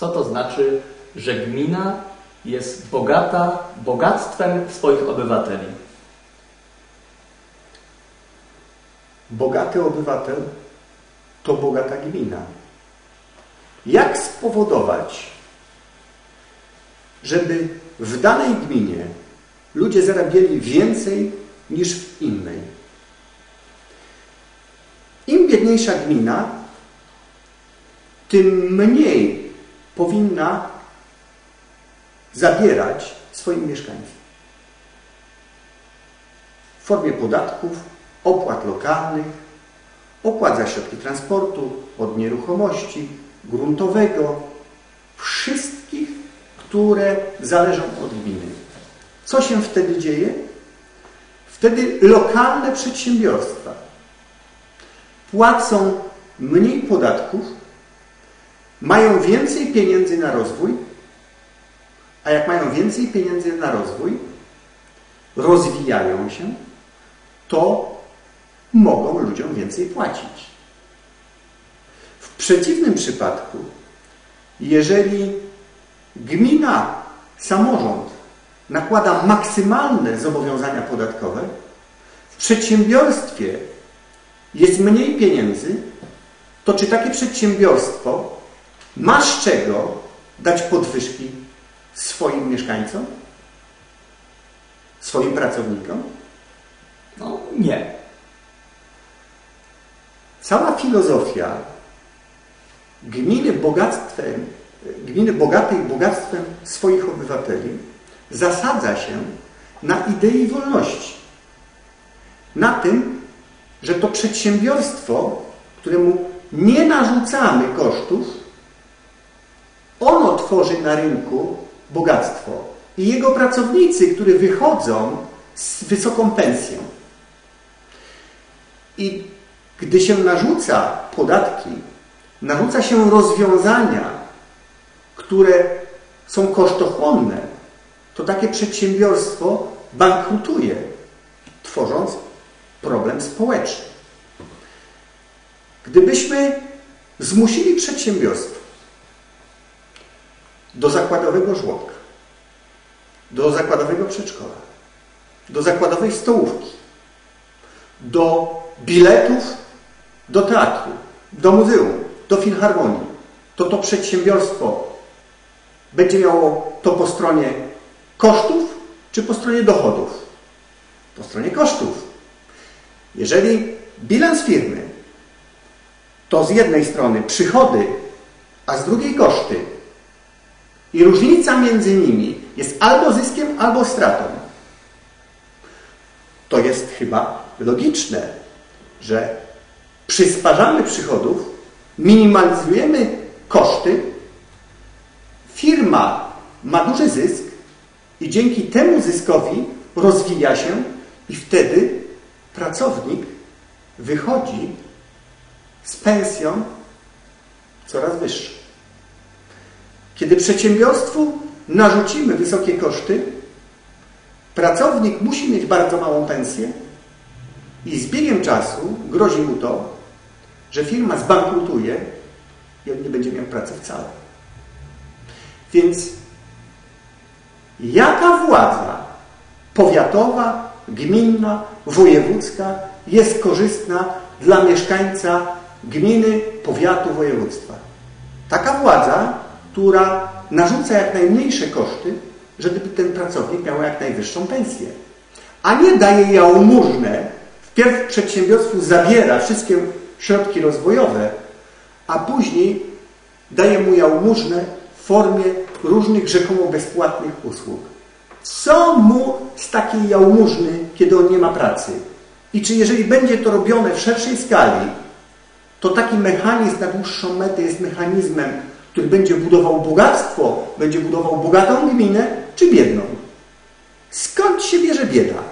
Co to znaczy, że gmina jest bogata bogactwem swoich obywateli? Bogaty obywatel to bogata gmina. Jak spowodować, żeby w danej gminie ludzie zarabiali więcej niż w innej? Im biedniejsza gmina, tym mniej powinna zabierać swoim mieszkańcom. W formie podatków, opłat lokalnych, opłat za środki transportu, od nieruchomości, gruntowego, wszystkich, które zależą od gminy. Co się wtedy dzieje? Wtedy lokalne przedsiębiorstwa płacą mniej podatków, mają więcej pieniędzy na rozwój, a jak mają więcej pieniędzy na rozwój, rozwijają się, to mogą ludziom więcej płacić. W przeciwnym przypadku, jeżeli gmina, samorząd nakłada maksymalne zobowiązania podatkowe, w przedsiębiorstwie jest mniej pieniędzy, to czy takie przedsiębiorstwo ma z czego dać podwyżki swoim mieszkańcom? Swoim pracownikom? No nie. Cała filozofia gminy bogactwem, gminy bogatej bogactwem swoich obywateli zasadza się na idei wolności. Na tym, że to przedsiębiorstwo, któremu nie narzucamy kosztów, tworzy na rynku bogactwo. I jego pracownicy, którzy wychodzą z wysoką pensją. I gdy się narzuca podatki, narzuca się rozwiązania, które są kosztochłonne, to takie przedsiębiorstwo bankrutuje, tworząc problem społeczny. Gdybyśmy zmusili przedsiębiorstwo do zakładowego żłobka, do zakładowego przedszkola, do zakładowej stołówki, do biletów do teatru, do muzeum, do filharmonii, to to przedsiębiorstwo będzie miało to po stronie kosztów czy po stronie dochodów? Po stronie kosztów. Jeżeli bilans firmy to z jednej strony przychody, a z drugiej koszty i różnica między nimi jest albo zyskiem, albo stratą, to jest chyba logiczne, że przysparzamy przychodów, minimalizujemy koszty, firma ma duży zysk i dzięki temu zyskowi rozwija się i wtedy pracownik wychodzi z pensją coraz wyższą. Kiedy przedsiębiorstwu narzucimy wysokie koszty, pracownik musi mieć bardzo małą pensję i z biegiem czasu grozi mu to, że firma zbankrutuje i on nie będzie miał pracy wcale. Więc jaka władza powiatowa, gminna, wojewódzka jest korzystna dla mieszkańca gminy, powiatu, województwa? Taka władza, która narzuca jak najmniejsze koszty, żeby ten pracownik miał jak najwyższą pensję. A nie daje jałmużnę, wpierw przedsiębiorstwu zabiera wszystkie środki rozwojowe, a później daje mu jałmużnę w formie różnych rzekomo bezpłatnych usług. Co mu z takiej jałmużny, kiedy on nie ma pracy? I czy jeżeli będzie to robione w szerszej skali, to taki mechanizm na dłuższą metę jest mechanizmem, który będzie budował bogactwo, będzie budował bogatą gminę, czy biedną? Skąd się bierze bieda?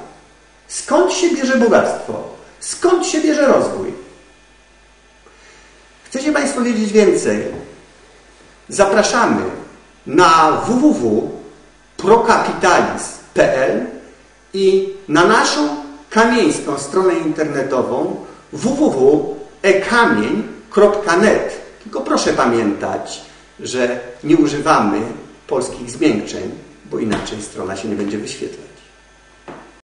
Skąd się bierze bogactwo? Skąd się bierze rozwój? Chcecie Państwo wiedzieć więcej? Zapraszamy na www.procapitalis.pl i na naszą kamieńską stronę internetową www.ekamień.net. Tylko proszę pamiętać, że nie używamy polskich zmiękczeń, bo inaczej strona się nie będzie wyświetlać.